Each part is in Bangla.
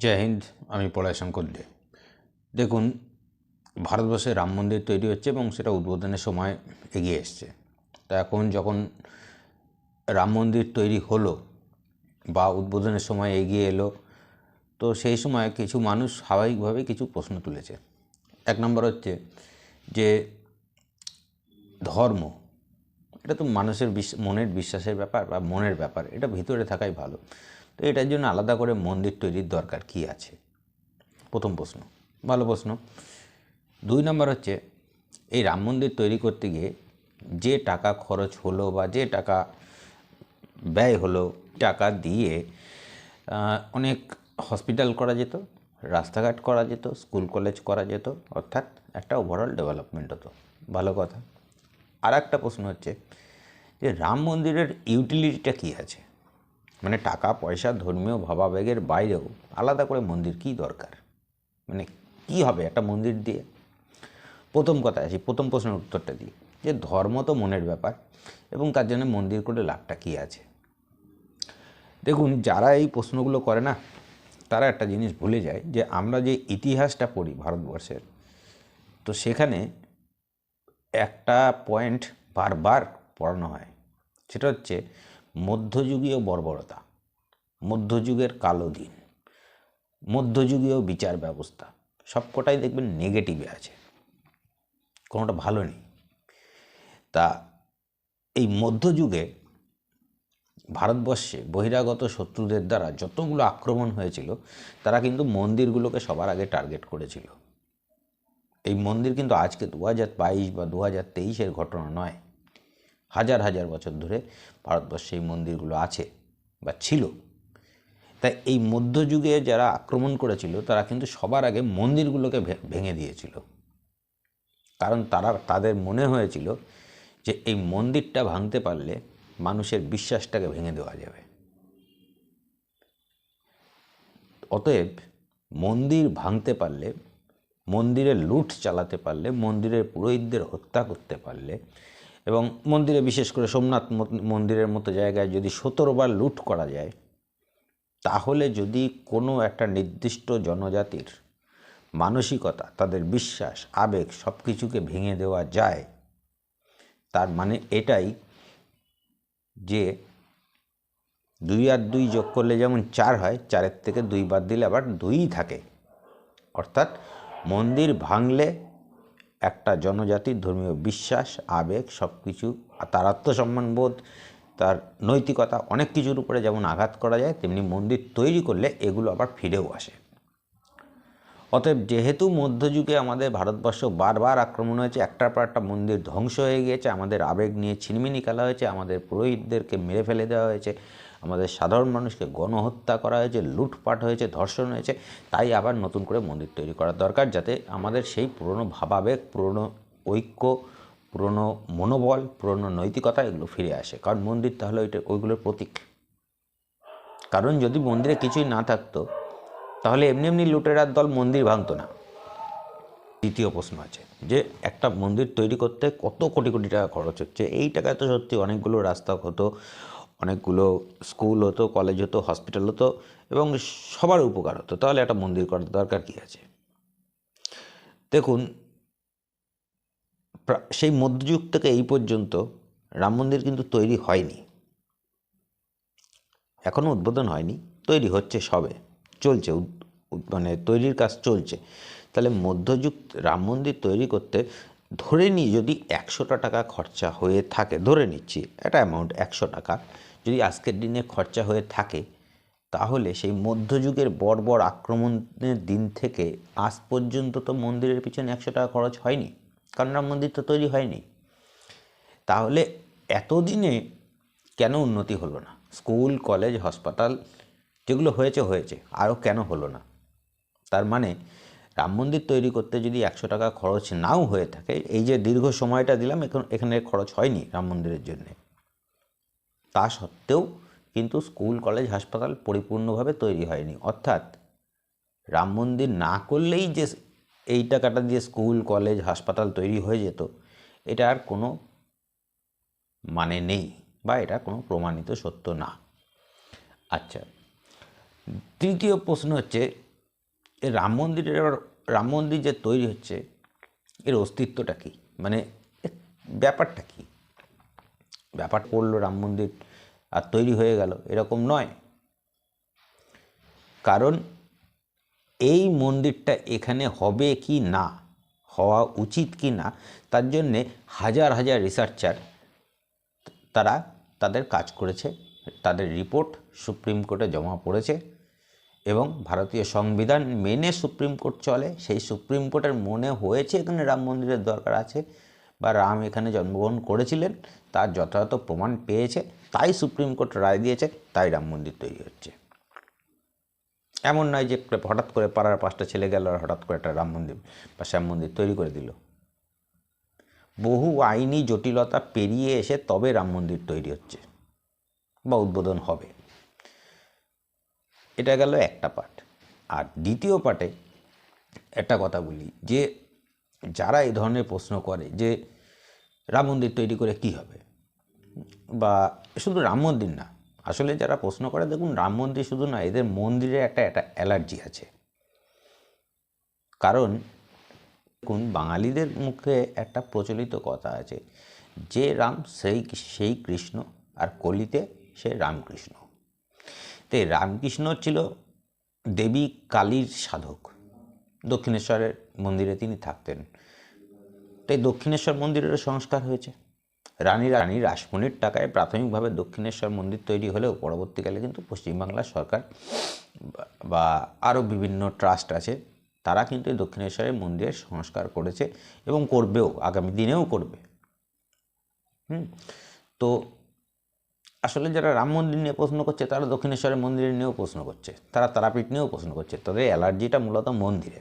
জয় হিন্দ, আমি পলাশ শঙ্কর দে। দেখুন, ভারতবর্ষে রাম মন্দির তৈরি হচ্ছে এবং সেটা উদ্বোধনের সময় এগিয়ে এসছে। তা এখন যখন রাম মন্দির তৈরি হলো বা উদ্বোধনের সময় এগিয়ে এলো, তো সেই সময় কিছু মানুষ স্বাভাবিকভাবে কিছু প্রশ্ন তুলেছে। এক নম্বর হচ্ছে যে, ধর্ম, এটা তো মানুষের মনের বিশ্বাসের ব্যাপার বা মনের ব্যাপার, এটা ভিতরে থাকাই ভালো। তো এটার জন্য আলাদা করে মন্দির তৈরির দরকার কি আছে? প্রথম প্রশ্ন। ভালো প্রশ্ন। দুই নম্বর হচ্ছে, এই রাম মন্দির তৈরি করতে গিয়ে যে টাকা খরচ হলো বা যে টাকা ব্যয় হলো, টাকা দিয়ে অনেক হসপিটাল করা যেত, রাস্তাঘাট করা যেত, স্কুল, কলেজ করা যেত, অর্থাৎ একটা ওভারঅল ডেভেলপমেন্ট হতো। ভালো কথা। আর একটা প্রশ্ন হচ্ছে যে, রাম মন্দিরের ইউটিলিটিটা কী আছে? মানে টাকা, পয়সা, ধর্মীয় ভাবাবেগের বাইরেও আলাদা করে মন্দির কী দরকার? মানে কী হবে একটা মন্দির দিয়ে? প্রথম কথা আসি প্রথম প্রশ্নের উত্তরটা দিই, যে ধর্ম তো মনের ব্যাপার এবং তার জন্য মন্দির করে লাভটা কী আছে? দেখুন, যারা এই প্রশ্নগুলো করে না, তারা একটা জিনিস ভুলে যায় যে আমরা যে ইতিহাসটা পড়ি ভারতবর্ষের, তো সেখানে একটা পয়েন্ট বারবার পড়ানো হয়। সেটা হচ্ছে মধ্যযুগীয় বর্বরতা, মধ্যযুগের কালো দিন, মধ্যযুগীয় বিচার ব্যবস্থা সবকটাই দেখবেন নেগেটিভে আছে। কোনোটা ভালো নেই। তা এই মধ্যযুগে ভারতবর্ষে বহিরাগত শত্রুদের দ্বারা যতগুলো আক্রমণ হয়েছিল, তারা কিন্তু মন্দিরগুলোকে সবার আগে টার্গেট করেছিল। এই মন্দির কিন্তু আজকে দু হাজার বাইশ বা দু হাজার তেইশের ঘটনা নয়। হাজার হাজার বছর ধরে ভারতবর্ষে এই মন্দিরগুলো আছে বা ছিল। তাই এই মধ্যযুগে যারা আক্রমণ করেছিল, তারা কিন্তু সবার আগে মন্দিরগুলোকে ভেঙে দিয়েছিল। কারণ তারা, তাদের মনে হয়েছিল যে এই মন্দিরটা ভাঙতে পারলে মানুষের বিশ্বাসটাকে ভেঙে দেওয়া যাবে। অতএব মন্দির ভাঙতে পারলে মন্দিরে লুট চালাতে পারলে, মন্দিরের পুরোহিতদের হত্যা করতে পারলে এবং মন্দিরে বিশেষ করে সোমনাথ মন্দিরের মতো জায়গায় যদি সতেরো বার লুট করা যায়, তাহলে যদি কোনো একটা নির্দিষ্ট জনজাতির মানসিকতা, তাদের বিশ্বাস, আবেগ সব কিছুকে ভেঙে দেওয়া যায়, তার মানে এটাই যে দুই আর দুই যোগ করলে যেমন চার হয়, চারের থেকে দুই বাদ দিলে আবার দুইই থাকে। অর্থাৎ মন্দির ভাঙলে একটা জনজাতির ধর্মীয় বিশ্বাস, আবেগ সব কিছু তার আত্মসম্মানবোধ তার নৈতিকতা, অনেক কিছুর উপরে যেমন আঘাত করা যায়, তেমনি মন্দির তৈরি করলে এগুলো আবার ফিরেও আসে। অতএব যেহেতু মধ্যযুগে আমাদের ভারতবর্ষ বারবার আক্রমণ হয়েছে, একটার পর একটা মন্দির ধ্বংস হয়ে গিয়েছে, আমাদের আবেগ নিয়ে ছিনমিনি খেলা হয়েছে, আমাদের পুরোহিতদেরকে মেরে ফেলে দেওয়া হয়েছে আমাদের সাধারণ মানুষকে গণহত্যা করা হয়েছে, লুটপাট হয়েছে, ধর্ষণ হয়েছে, তাই আবার নতুন করে মন্দির তৈরি করার দরকার যাতে আমাদের সেই পুরনো ভাবাবেগ, পুরনো ঐক্য, পুরনো মনোবল, পুরনো নৈতিকতা এগুলো ফিরে আসে। কারণ মন্দির তাহলে ওইটা, ওইগুলোর প্রতীক। কারণ যদি মন্দিরে কিছুই না থাকতো, তাহলে এমনি এমনি লুটেরার দল মন্দির ভাঙতো না। দ্বিতীয় প্রশ্ন আছে যে, একটা মন্দির তৈরি করতে কত কোটি কোটি টাকা খরচ হচ্ছে? এই টাকায় তো সত্যি অনেকগুলো রাস্তা হতো অনেকগুলো স্কুল হতো কলেজ হতো হসপিটাল হতো এবং সবার উপকার হতো। তাহলে একটা মন্দির করার দরকার কী আছে? দেখুন সেই মধ্যযুগ থেকে এই পর্যন্ত রাম মন্দির কিন্তু তৈরি হয়নি। এখনও উদ্বোধন হয়নি, তৈরি হচ্ছে সবে, চলছে মানে তৈরির কাজ চলছে। তাহলে মধ্যযুগ রাম মন্দির তৈরি করতে ধরে নিই যদি একশোটা টাকা খরচা হয়ে থাকে, ধরে নিচ্ছি, একটা অ্যামাউন্ট একশো টাকা যদি আজকের দিনে খরচা হয়ে থাকে, তাহলে সেই মধ্যযুগের বর্বর আক্রমণের দিন থেকে আজ পর্যন্ত তো মন্দিরের পিছনে একশো টাকা খরচ হয়নি। কারণ রাম মন্দির তো তৈরি হয়নি। তাহলে এতদিনে কেন উন্নতি হলো না? স্কুল, কলেজ, হাসপাতাল যেগুলো হয়েছে হয়েছে। আরও কেন হলো না? তার মানে রাম মন্দির তৈরি করতে যদি একশো টাকা খরচ নাও হয়ে থাকে, এই যে দীর্ঘ সময়টা দিলাম, এখন এখানে খরচ হয়নি রাম মন্দিরের জন্যে। তা সত্ত্বেও কিন্তু স্কুল, কলেজ, হাসপাতাল পরিপূর্ণভাবে তৈরি হয়নি। অর্থাৎ রাম মন্দির না করলেই যে এই টাকাটা দিয়ে স্কুল, কলেজ, হাসপাতাল তৈরি হয়ে যেত, এটা আর কোনো মানে নেই বা এটা কোনো প্রমাণিত সত্য না। আচ্ছা তৃতীয় প্রশ্ন হচ্ছে রাম মন্দিরের রাম মন্দির যে তৈরি হচ্ছে, এর অস্তিত্বটা কী? মানে ব্যাপারটা কী? ব্যাপার পড়ল রাম মন্দির আর তৈরি হয়ে গেল। এরকম নয়। কারণ এই মন্দিরটা এখানে হবে কি না, হওয়া উচিত কি না, তার জন্যে হাজার হাজার রিসার্চার তারা তাদের কাজ করেছে, তাদের রিপোর্ট সুপ্রিম কোর্টে জমা পড়েছে এবং ভারতীয় সংবিধান মেনে সুপ্রিম কোর্ট চলে। সেই সুপ্রিম কোর্টের মনে হয়েছে এখানে রাম মন্দিরের দরকার আছে। বা রাম এখানে জন্মগ্রহণ করেছিলেন, তার যথাযথ প্রমাণ পেয়েছে, তাই সুপ্রিম কোর্ট রায় দিয়েছে, তাই রাম মন্দির তৈরি হচ্ছে। এমন নয় যে হঠাৎ করে পাড়ার পাঁচটা ছেলে গেল আর হঠাৎ করে একটা রাম মন্দির বা শ্যাম মন্দির তৈরি করে দিল। বহু আইনি জটিলতা পেরিয়ে এসে তবে রাম মন্দির তৈরি হচ্ছে বা উদ্বোধন হবে। এটা গেল একটা পার্ট। আর দ্বিতীয় পার্টে একটা কথা বলি, যে যারা এই ধরনের প্রশ্ন করে যে রাম মন্দির তৈরি করে কি হবে? বা শুধু রাম মন্দির না, আসলে যারা প্রশ্ন করে, দেখুন, রাম মন্দির শুধু না, এদের মন্দিরে একটা একটা অ্যালার্জি আছে। কারণ, দেখুন, বাঙালিদের মুখে একটা প্রচলিত কথা আছে, যে রাম সেই সেই কৃষ্ণ, আর কলিতে সে রামকৃষ্ণ। তো রামকৃষ্ণ ছিল দেবী কালীর সাধক। দক্ষিণেশ্বরের মন্দিরে তিনি থাকতেন। তাই দক্ষিণেশ্বর মন্দিরেরও সংস্কার হয়েছে। রানী রানী রাসমণির টাকায় প্রাথমিকভাবে দক্ষিণেশ্বর মন্দির তৈরি হলেও পরবর্তীকালে কিন্তু পশ্চিমবাংলার সরকার বা আরও বিভিন্ন ট্রাস্ট আছে, তারা কিন্তু এই দক্ষিণেশ্বরের মন্দিরের সংস্কার করেছে এবং করবেও, আগামী দিনেও করবে। হুম, তো আসলে যারা রাম মন্দির নিয়ে প্রশ্ন করছে, তারা দক্ষিণেশ্বরের মন্দির নিয়েও প্রশ্ন করছে। তারা তারাপীঠ নিয়েও প্রশ্ন করছে। তাদের অ্যালার্জিটা মূলত মন্দিরে।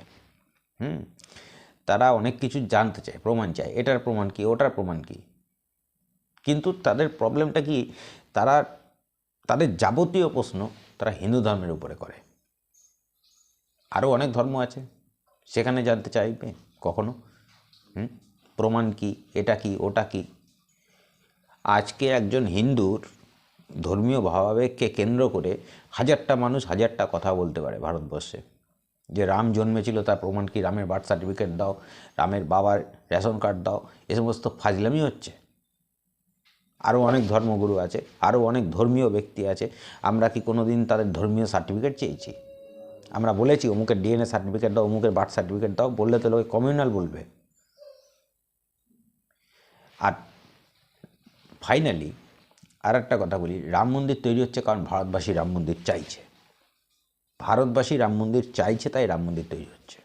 হুম? তারা অনেক কিছু জানতে চায়, প্রমাণ চায়। এটার প্রমাণ কি, ওটার প্রমাণ কি? কিন্তু তাদের প্রবলেমটা কি, তারা, তাদের যাবতীয় প্রশ্ন তারা হিন্দু ধর্মের উপরে করে। আরও অনেক ধর্ম আছে। সেখানে জানতে চাইবে, কখনো? হুম? প্রমাণ কি, এটা কি, ওটা কি? আজকে একজন হিন্দুর ধর্মীয় ভাবাবেগকে কেন্দ্র করে হাজারটা মানুষ হাজারটা কথা বলতে পারে ভারতবর্ষে। যে রাম জন্মেছিল তার প্রমাণ কি? রামের বার্থ সার্টিফিকেট দাও, রামের বাবার রেশন কার্ড দাও, এ সমস্ত ফাজলামি হচ্ছে। আরও অনেক ধর্মগুরু আছে, আরও অনেক ধর্মীয় ব্যক্তি আছে। আমরা কি কোনো দিন তাদের ধর্মীয় সার্টিফিকেট চেয়েছি? আমরা বলেছি, অমুকের ডিএনএ সার্টিফিকেট দাও, অমুকের বার্থ সার্টিফিকেট দাও। বললে তো লোকে কমিউনাল বলবে। আর ফাইনালি আর একটা কথা বলি, রাম মন্দির তৈরি হচ্ছে কারণ ভারতবাসী রাম মন্দির চাইছে। ভারতবাসী রাম মন্দির চাইছে, তাই রাম মন্দির তৈরি হচ্ছে।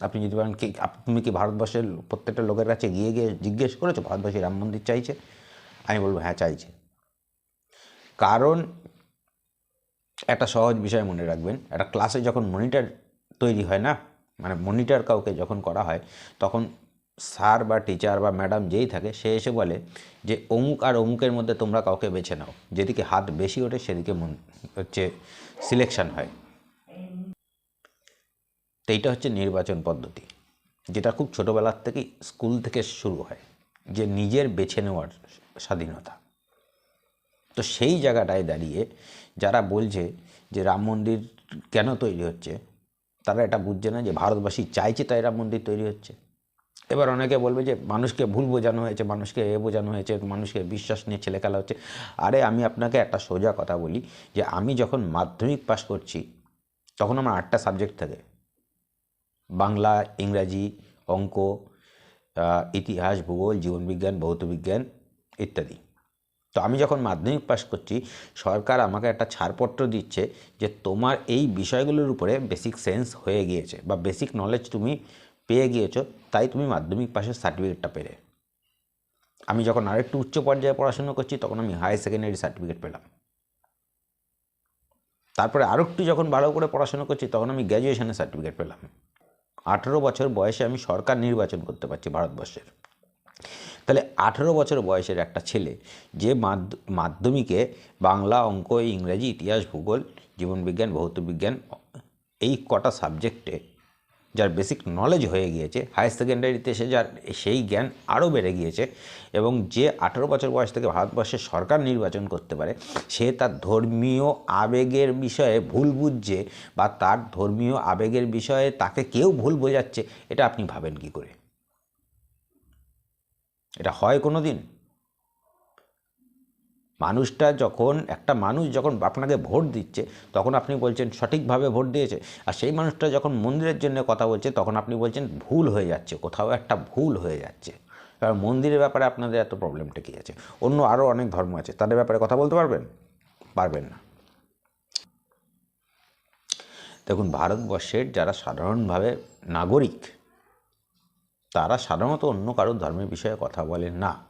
আপনি যদি বলেন কি তুমি কি ভারতবর্ষের প্রত্যেকটা লোকের কাছে গিয়ে গিয়ে জিজ্ঞেস করেছ, ভারতবাসী রাম মন্দির চাইছে? আমি বলব হ্যাঁ চাইছে। কারণ একটা সহজ বিষয় মনে রাখবেন, একটা ক্লাসে যখন মনিটর তৈরি হয় না মানে মনিটর কাউকে যখন করা হয়, তখন স্যার বা টিচার বা ম্যাডাম যেই থাকে, সে এসে বলে যে, অমুক আর অমুকের মধ্যে তোমরা কাউকে বেছে নাও। যেদিকে হাত বেশি ওঠে, সেদিকে মন- হচ্ছে সিলেকশন হয়। তো এইটা হচ্ছে নির্বাচন পদ্ধতি, যেটা খুব ছোটোবেলার থেকেই স্কুল থেকে শুরু হয়, যে নিজের বেছে নেওয়ার স্বাধীনতা। তো সেই জায়গাটায় দাঁড়িয়ে যারা বলছে যে, রাম মন্দির কেন তৈরি হচ্ছে? তারা এটা বুঝছে না যে, ভারতবাসী চাইছে তাই রাম মন্দির তৈরি হচ্ছে। এবার অনেকে বলবে যে মানুষকে ভুল বোঝানো হয়েছে, মানুষকে এ বোঝানো হয়েছে, মানুষকে বিশ্বাস নিয়ে ছেলে খেলা হচ্ছে। আরে আমি আপনাকে একটা সোজা কথা বলি যে আমি যখন মাধ্যমিক পাস করছি, তখন আমার আটটা সাবজেক্ট থাকে। বাংলা, ইংরাজি, অঙ্ক ইতিহাস, ভূগোল, জীবনবিজ্ঞান, ভৌতবিজ্ঞান ইত্যাদি। তো আমি যখন মাধ্যমিক পাস করছি, সরকার আমাকে একটা ছাড়পত্র দিচ্ছে যে তোমার এই বিষয়গুলোর উপরে বেসিক সেন্স হয়ে গিয়েছে বা বেসিক নলেজ তুমি পেয়ে গিয়েছো, তাই তুমি মাধ্যমিক পাশের সার্টিফিকেটটা পেলে। আমি যখন আরেকটু উচ্চ পর্যায়ে পড়াশুনো করছি, তখন আমি হায়ার সেকেন্ডারি সার্টিফিকেট পেলাম। তারপরে আরও একটু যখন ভালো করে পড়াশুনো করছি, তখন আমি গ্র্যাজুয়েশনের সার্টিফিকেট পেলাম। আঠেরো বছর বয়সে আমি সরকার নির্বাচন করতে পারছি ভারতবর্ষের। তাহলে আঠেরো বছর বয়সের একটা ছেলে, যে মাধ্য- মাধ্যমিকে বাংলা, অঙ্ক, ইংরেজি, ইতিহাস, ভূগোল, জীবনবিজ্ঞান, ভৌতবিজ্ঞান, এই কটা সাবজেক্টে যার বেসিক নলেজ হয়ে গিয়েছে হায়ার সেকেন্ডারিতে এসে যার, সেই জ্ঞান আরও বেড়ে গিয়েছে এবং যে আঠেরো বছর বয়স থেকে ভারতবর্ষের সরকার নির্বাচন করতে পারে, সে তার ধর্মীয় আবেগের বিষয়ে ভুল বুঝছে বা তার ধর্মীয় আবেগের বিষয়ে তাকে কেউ ভুল বোঝাচ্ছে, এটা আপনি ভাবেন কি করে? এটা হয় কোনো দিন মানুষটা যখন, একটা মানুষ যখন আপনাকে ভোট দিচ্ছে, তখন আপনি বলছেন সঠিকভাবে ভোট দিয়েছে। আর সেই মানুষটা যখন মন্দিরের জন্য কথা বলছে, তখন আপনি বলছেন ভুল হয়ে যাচ্ছে, কোথাও একটা ভুল হয়ে যাচ্ছে। কারণ মন্দিরের ব্যাপারে আপনাদের এত প্রবলেমটা কী আছে? অন্য আরও অনেক ধর্ম আছে, তাদের ব্যাপারে কথা বলতে পারবেন? পারবেন না। দেখুন, ভারতবর্ষের যারা সাধারণভাবে নাগরিক, তারা সাধারণত অন্য কারোর ধর্মের বিষয়ে কথা বলেন না।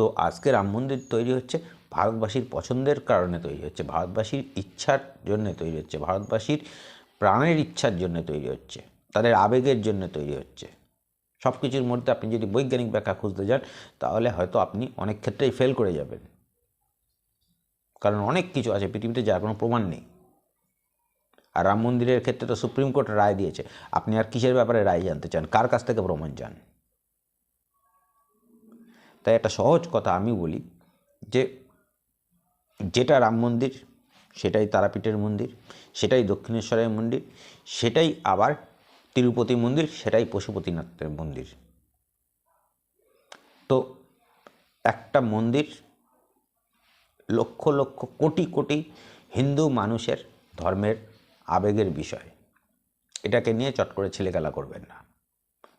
তো আজকে রাম মন্দির তৈরি হচ্ছে ভারতবাসীর পছন্দের কারণে তৈরি হচ্ছে, ভারতবাসীর ইচ্ছার জন্য তৈরি হচ্ছে, ভারতবাসীর প্রাণের ইচ্ছার জন্য তৈরি হচ্ছে, তাদের আবেগের জন্য তৈরি হচ্ছে। সব কিছুর মধ্যে আপনি যদি বৈজ্ঞানিক ব্যাখ্যা খুঁজতে যান, তাহলে হয়তো আপনি অনেক ক্ষেত্রেই ফেল করে যাবেন। কারণ অনেক কিছু আছে পৃথিবীতে যার কোনো প্রমাণ নেই। আর রাম মন্দিরের ক্ষেত্রে তো সুপ্রিম কোর্ট রায় দিয়েছে, আপনি আর কিসের ব্যাপারে রায় জানতে চান? কার কাছ থেকে প্রমাণ চান? তাই একটা সহজ কথা আমি বলি যে যেটা রাম মন্দির, সেটাই তারাপীঠের মন্দির, সেটাই দক্ষিণেশ্বরের মন্দির, সেটাই আবার তিরুপতি মন্দির, সেটাই পশুপতিনাথের মন্দির। তো একটা মন্দির লক্ষ লক্ষ কোটি কোটি হিন্দু মানুষের ধর্মের আবেগের বিষয়। এটাকে নিয়ে চট করে ছেলেখেলা করবেন না।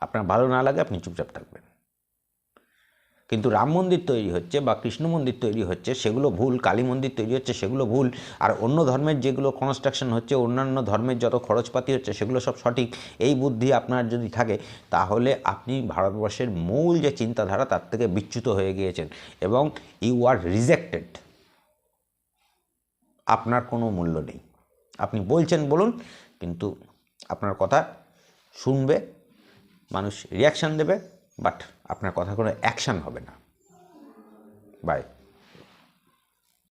আপনার ভালো না লাগে, আপনি চুপচাপ থাকবেন। কিন্তু রাম মন্দির তৈরি হচ্ছে বা কৃষ্ণ মন্দির তৈরি হচ্ছে, সেগুলো ভুল, কালী মন্দির তৈরি হচ্ছে, সেগুলো ভুল, আর অন্য ধর্মের যেগুলো কনস্ট্রাকশন হচ্ছে, অন্যান্য ধর্মের যত খরচপাতি হচ্ছে, সেগুলো সব সঠিক, এই বুদ্ধি আপনার যদি থাকে, তাহলে আপনি ভারতবর্ষের মূল যে চিন্তাধারা, তার থেকে বিচ্যুত হয়ে গিয়েছেন এবং ইউ আর রিজেক্টেড আপনার কোনো মূল্য নেই। আপনি বলছেন বলুন, কিন্তু আপনার কথা শুনবে, মানুষ রিয়াকশান দেবে বাট আপনার কথা কোনো অ্যাকশান হবে না। বাই।